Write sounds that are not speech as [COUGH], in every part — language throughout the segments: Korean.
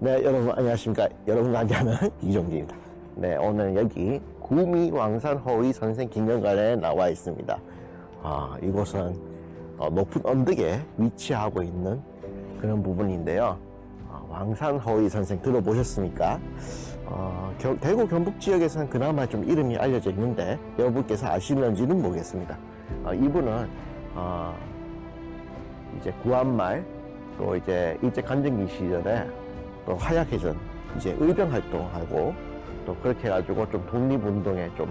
네, 여러분 안녕하십니까. 여러분 안녕하는 [LAUGHS] 이종기입니다. 네, 오늘 여기 구미 왕산 허위 선생 기념관에 나와 있습니다. 아, 이곳은 어, 높은 언덕에 위치하고 있는 그런 부분인데요. 아, 왕산 허위 선생 들어보셨습니까? 어, 겨- 대구 경북 지역에서는 그나마 좀 이름이 알려져 있는데 여러분께서 아시는지는 모르겠습니다. 어, 이분은 어, 이제 구한말 또 이제 일제 간쟁기 시절에 또 하약해전 이제 의병 활동하고 또 그렇게 해가지고 좀 독립운동에 좀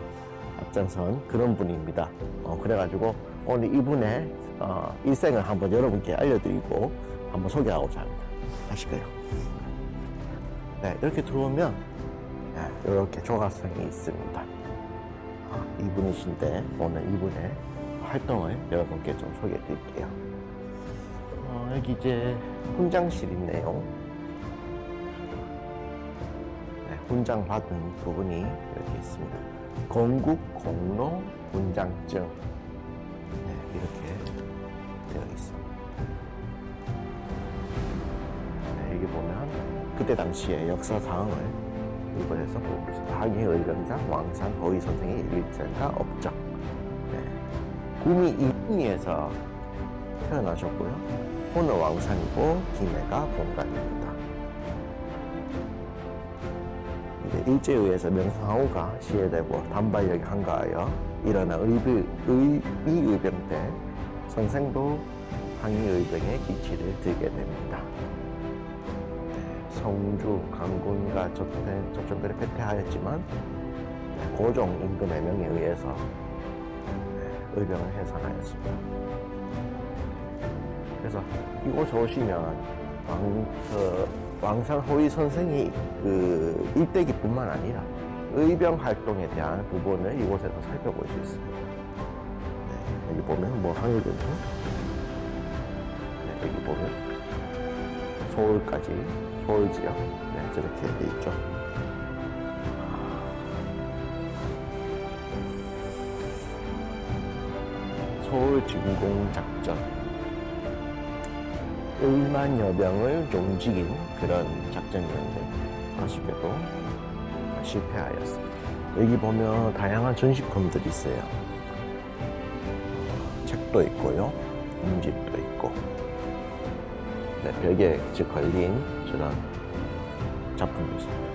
앞장선 그런 분입니다. 어, 그래가지고 오늘 이분의 어, 일생을 한번 여러분께 알려드리고 한번 소개하고자 합니다. 아실까요? 네, 이렇게 들어오면 네, 이렇게 조각상이 있습니다. 아, 이분이신데 오늘 이분의 활동을 여러분께 좀 소개해 드릴게요. 어, 여기 이제 훈장실 있네요. 네, 훈장 받은 부분이 이렇게 있습니다. 건국 공로 훈장증 네, 이렇게 되어 있습니다. 네, 여기 보면 그때 당시의 역사 사항을 이곳에서 보고 있습니다. 항해 의병장 왕산 허위 선생의 일전과 업적. 네. 구미 이미에서 태어나셨고요. 오늘 왕산이고 김해가 본관입니다. 일제에 의해서 명성황후가 시해되고 단발력이 한가하여 일어난 의비, 의비의병 때 선생도 항의의병의 기치를 들게 됩니다. 네, 성주, 강군과 접전, 접전들을 패퇴하였지만 네, 고종 임금의 명에 의해서 네, 의병을 해산하였습니다. 그래서 이곳에 오시면 왕, 그 왕산 호위 선생이 그 일대기뿐만 아니라 의병 활동에 대한 부분을 이곳에서 살펴볼 수 있습니다. 네, 여기 보면 뭐 항일군도 네, 여기 보면 서울까지 서울 지역 네, 저렇게 돼 있죠. 서울 진공 작전 1만여 명을 움직인 그런 작전이었는데 아쉽게도 실패하였습니다. 여기 보면 다양한 전시품들이 있어요. 책도 있고요. 음집도 있고 네, 벽에 즉 걸린 저런 작품도 있습니다.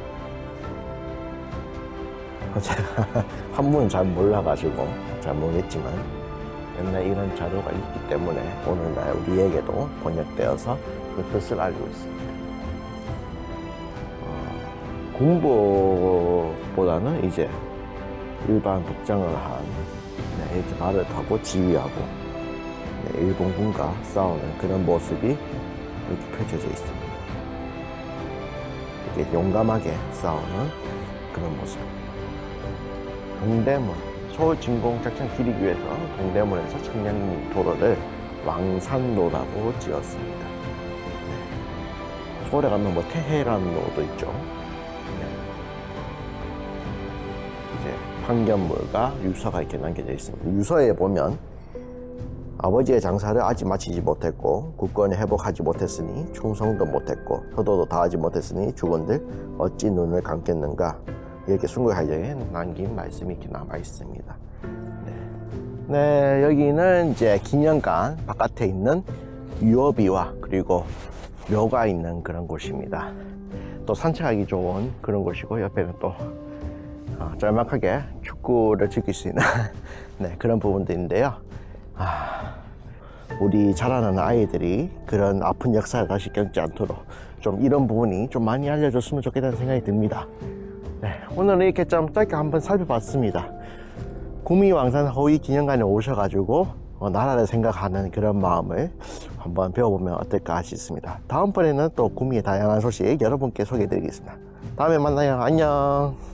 [LAUGHS] 제가 한문을 잘 몰라가지고 잘 모르겠지만 옛날 이런 자료가 있기 때문에 오늘날 우리에게도 번역되어서 그 뜻을 알고 있습니다. 어, 공보보다는 이제 일반 복장을 한 네, 이렇게 말을 타고 지휘하고 네, 일본군과 싸우는 그런 모습이 이렇게 펼쳐져 있습니다. 이렇게 용감하게 싸우는 그런 모습입니다. 동대문 서울 진공작전 기리기 위해서 동대문에서 청량도로를 왕산로라고 지었습니다. 네. 서울에 가면 뭐 태해란로도 있죠. 네. 이제 판견물과 유서가 이렇게 남겨져 있습니다. 유서에 보면 아버지의 장사를 아직 마치지 못했고 국권을 회복하지 못했으니 충성도 못했고 효도도 다하지 못했으니 죽은들 어찌 눈을 감겠는가 이렇게 순국하려에 남긴 말씀이 이렇게 남아 있습니다. 네. 네, 여기는 이제 기념관 바깥에 있는 유어비와 그리고 묘가 있는 그런 곳입니다. 또 산책하기 좋은 그런 곳이고 옆에는 또 어, 짤막하게 축구를 즐길 수 있는 [LAUGHS] 네, 그런 부분들인데요. 아, 우리 자라나는 아이들이 그런 아픈 역사를 다시 겪지 않도록 좀 이런 부분이 좀 많이 알려줬으면 좋겠다는 생각이 듭니다. 네, 오늘은 이렇게 좀 짧게 한번 살펴봤습니다. 구미왕산 허위 기념관에 오셔가지고 어, 나라를 생각하는 그런 마음을 한번 배워보면 어떨까 싶습니다. 다음번에는 또 구미의 다양한 소식 여러분께 소개해드리겠습니다. 다음에 만나요. 안녕.